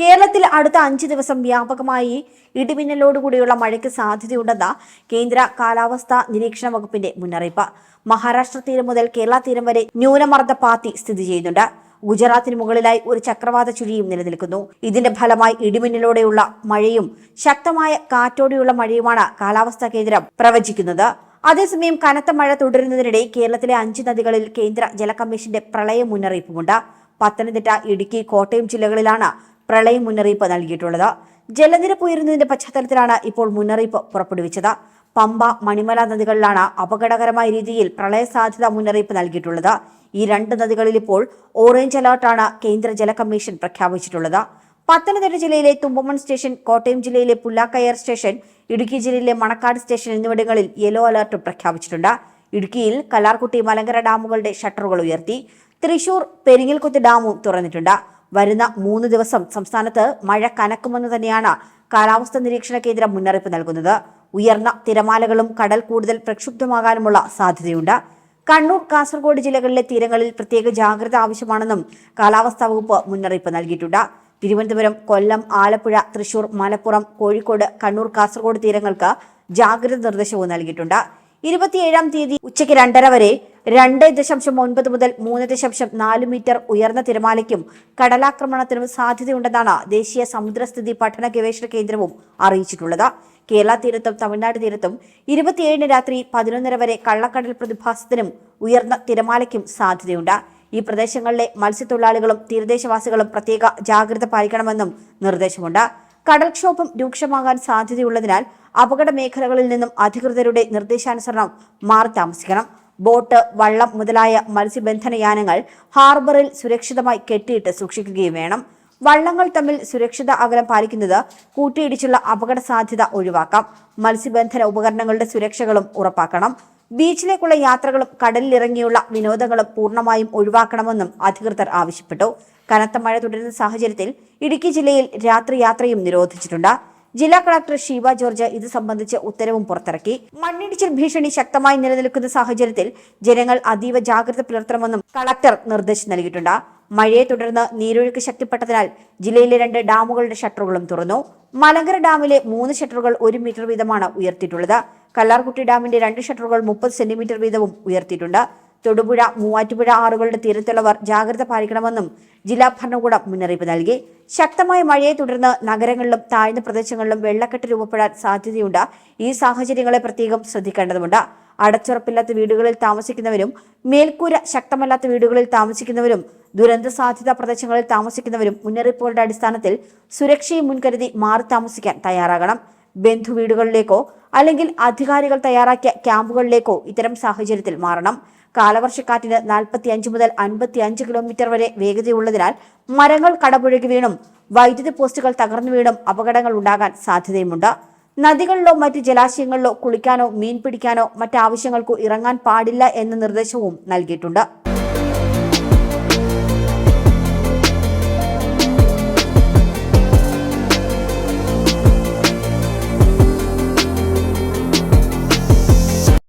കേരളത്തിൽ അടുത്ത അഞ്ച് ദിവസം വ്യാപകമായി ഇടിമിന്നലോടുകൂടിയുള്ള മഴയ്ക്ക് സാധ്യതയുണ്ടെന്ന് കേന്ദ്ര കാലാവസ്ഥാ നിരീക്ഷണ വകുപ്പിന്റെ മുന്നറിയിപ്പ്. മഹാരാഷ്ട്ര തീരം മുതൽ കേരള തീരം വരെ ന്യൂനമർദ്ദ പാത്തി സ്ഥിതി ചെയ്യുന്നുണ്ട്. ഗുജറാത്തിന് മുകളിലായി ഒരു ചക്രവാത ചുഴിയും നിലനിൽക്കുന്നു. ഇതിന്റെ ഫലമായി ഇടിമിന്നലോടെയുള്ള മഴയും ശക്തമായ കാറ്റോടെയുള്ള മഴയുമാണ് കാലാവസ്ഥാ കേന്ദ്രം പ്രവചിക്കുന്നത്. അതേസമയം കനത്ത മഴ തുടരുന്നതിനിടെ കേരളത്തിലെ അഞ്ച് നദികളിൽ കേന്ദ്ര ജലകമ്മീഷന്റെ പ്രളയ മുന്നറിയിപ്പുമുണ്ട്. പത്തനംതിട്ട ഇടുക്കി കോട്ടയം ജില്ലകളിലാണ് പ്രളയ മുന്നറിയിപ്പ് നൽകിയിട്ടുള്ളത്. ജലനിരപ്പ് ഉയരുന്നതിന്റെ പശ്ചാത്തലത്തിലാണ് ഇപ്പോൾ മുന്നറിയിപ്പ് പുറപ്പെടുവിച്ചത്. പമ്പ മണിമല നദികളിലാണ് അപകടകരമായ രീതിയിൽ പ്രളയ സാധ്യത മുന്നറിയിപ്പ് നൽകിയിട്ടുള്ളത്. ഈ രണ്ട് നദികളിൽ ഇപ്പോൾ ഓറഞ്ച് അലർട്ടാണ് കേന്ദ്ര ജല കമ്മീഷൻ പ്രഖ്യാപിച്ചിട്ടുള്ളത്. പത്തനംതിട്ട ജില്ലയിലെ തുമ്പമൺ സ്റ്റേഷൻ കോട്ടയം ജില്ലയിലെ പുല്ലാക്കയർ സ്റ്റേഷൻ ഇടുക്കി ജില്ലയിലെ മണക്കാട് സ്റ്റേഷൻ എന്നിവിടങ്ങളിൽ യെല്ലോ അലർട്ട് പ്രഖ്യാപിച്ചിട്ടുണ്ട്. ഇടുക്കിയിൽ കല്ലാർകുട്ടി മലങ്കര ഡാമുകളുടെ ഷട്ടറുകൾ ഉയർത്തി. തൃശൂർ പെരിങ്ങൽകുത്ത് ഡാമും തുറന്നിട്ടുണ്ട്. വരുന്ന മൂന്ന് ദിവസം സംസ്ഥാനത്ത് മഴ കനക്കുമെന്ന് തന്നെയാണ് കാലാവസ്ഥ നിരീക്ഷണ കേന്ദ്രം മുന്നറിയിപ്പ് നൽകുന്നത്. ഉയർന്ന തിരമാലകളും കടൽ കൂടുതൽ പ്രക്ഷുബ്ധമാകാനുമുള്ള സാധ്യതയുണ്ട്. കണ്ണൂർ കാസർഗോഡ് ജില്ലകളിലെ തീരങ്ങളിൽ പ്രത്യേക ജാഗ്രത ആവശ്യമാണെന്നും കാലാവസ്ഥാ വകുപ്പ് മുന്നറിയിപ്പ് നൽകിയിട്ടുണ്ട്. തിരുവനന്തപുരം കൊല്ലം ആലപ്പുഴ തൃശൂർ മലപ്പുറം കോഴിക്കോട് കണ്ണൂർ കാസർഗോഡ് തീരങ്ങൾക്ക് ജാഗ്രത നിർദ്ദേശവും നൽകിയിട്ടുണ്ട്. ഇരുപത്തിയേഴാം തീയതി ഉച്ചയ്ക്ക് രണ്ടര വരെ രണ്ട് ദശാംശം ഒൻപത് മുതൽ മൂന്ന് ദശാംശം നാല് മീറ്റർ ഉയർന്ന തിരമാലയ്ക്കും കടലാക്രമണത്തിനും സാധ്യതയുണ്ടെന്നാണ് ദേശീയ സമുദ്രസ്ഥിതി പഠന ഗവേഷണ കേന്ദ്രവും അറിയിച്ചിട്ടുള്ളത്. കേരള തീരത്തും തമിഴ്നാട് തീരത്തും ഇരുപത്തിയേഴിന് രാത്രി പതിനൊന്നര വരെ കള്ളക്കടൽ പ്രതിഭാസത്തിനും ഉയർന്ന തിരമാലയ്ക്കും സാധ്യതയുണ്ട്. ഈ പ്രദേശങ്ങളിലെ മത്സ്യത്തൊഴിലാളികളും തീരദേശവാസികളും പ്രത്യേക ജാഗ്രത പാലിക്കണമെന്നും നിർദ്ദേശമുണ്ട്. കടൽക്ഷോഭം രൂക്ഷമാകാൻ സാധ്യതയുള്ളതിനാൽ അപകട മേഖലകളിൽ നിന്നും അധികൃതരുടെ നിർദ്ദേശാനുസരണം മാറി താമസിക്കണം ബോട്ട് വള്ളം മുതലായ മത്സ്യബന്ധന യാനങ്ങൾ ഹാർബറിൽ സുരക്ഷിതമായി കെട്ടിയിട്ട് സൂക്ഷിക്കുകയും വേണം. വള്ളങ്ങൾ തമ്മിൽ സുരക്ഷിത അകലം പാലിക്കുന്നത് കൂട്ടിയിടിച്ചുള്ള അപകട സാധ്യത ഒഴിവാക്കാം. മത്സ്യബന്ധന ഉപകരണങ്ങളുടെ സുരക്ഷകളും ഉറപ്പാക്കണം. ബീച്ചിലേക്കുള്ള യാത്രകളും കടലിലിറങ്ങിയുള്ള വിനോദങ്ങളും പൂർണമായും ഒഴിവാക്കണമെന്നും അധികൃതർ ആവശ്യപ്പെട്ടു. കനത്ത മഴ തുടരുന്ന സാഹചര്യത്തിൽ ഇടുക്കി ജില്ലയിൽ രാത്രി യാത്രയും നിരോധിച്ചിട്ടുണ്ട്. ജില്ലാ കളക്ടർ ഷീബ ജോർജ് ഇത് സംബന്ധിച്ച് ഉത്തരവും പുറത്തിറക്കി. മണ്ണിടിച്ചിൽ ഭീഷണി ശക്തമായി നിലനിൽക്കുന്ന സാഹചര്യത്തിൽ ജനങ്ങൾ അതീവ ജാഗ്രത പുലർത്തണമെന്നും കളക്ടർ നിർദ്ദേശം നൽകിയിട്ടുണ്ട്. മഴയെ തുടർന്ന് നീരൊഴുക്ക് ശക്തിപ്പെട്ടതിനാൽ ജില്ലയിലെ രണ്ട് ഡാമുകളുടെ ഷട്ടറുകളും തുറന്നു. മലങ്കര ഡാമിലെ മൂന്ന് ഷട്ടറുകൾ ഒരു മീറ്റർ വീതമാണ് ഉയർത്തിയിട്ടുള്ളത്. കല്ലാർകുട്ടി ഡാമിന്റെ രണ്ട് ഷട്ടറുകൾ മുപ്പത് സെന്റിമീറ്റർ വീതവും ഉയർത്തിയിട്ടുണ്ട്. തൊടുപുഴ മൂവാറ്റുപുഴ ആറുകളുടെ തീരത്തുള്ളവർ ജാഗ്രത പാലിക്കണമെന്നും ജില്ലാ ഭരണകൂടം മുന്നറിയിപ്പ് നൽകി. ശക്തമായ മഴയെ തുടർന്ന് നഗരങ്ങളിലും താഴ്ന്ന പ്രദേശങ്ങളിലും വെള്ളക്കെട്ട് രൂപപ്പെടാൻ സാധ്യതയുണ്ട്. ഈ സാഹചര്യങ്ങളെ പ്രത്യേകം ശ്രദ്ധിക്കേണ്ടതുണ്ട്. അടച്ചുറപ്പില്ലാത്ത വീടുകളിൽ താമസിക്കുന്നവരും മേൽക്കൂര ശക്തമല്ലാത്ത വീടുകളിൽ താമസിക്കുന്നവരും ദുരന്ത സാധ്യതാ പ്രദേശങ്ങളിൽ താമസിക്കുന്നവരും മുന്നറിയിപ്പുകളുടെ അടിസ്ഥാനത്തിൽ സുരക്ഷയും മുൻകരുതി മാറി താമസിക്കാൻ തയ്യാറാകണം. ബന്ധു വീടുകളിലേക്കോ അല്ലെങ്കിൽ അധികാരികൾ തയ്യാറാക്കിയ ക്യാമ്പുകളിലേക്കോ ഇത്തരം സാഹചര്യത്തിൽ മാറണം. കാലവർഷക്കാറ്റിന് നാൽപ്പത്തി അഞ്ച് മുതൽ അൻപത്തി അഞ്ച് കിലോമീറ്റർ വരെ വേഗതയുള്ളതിനാൽ മരങ്ങൾ കടപുഴകി വീണും വൈദ്യുതി പോസ്റ്റുകൾ തകർന്നു വീണും അപകടങ്ങൾ ഉണ്ടാകാൻ സാധ്യതയുമുണ്ട്. നദികളിലോ മറ്റ് ജലാശയങ്ങളിലോ കുളിക്കാനോ മീൻ പിടിക്കാനോ മറ്റാവശ്യങ്ങൾക്കോ ഇറങ്ങാൻ പാടില്ല എന്ന നിർദ്ദേശവും നൽകിയിട്ടുണ്ട്.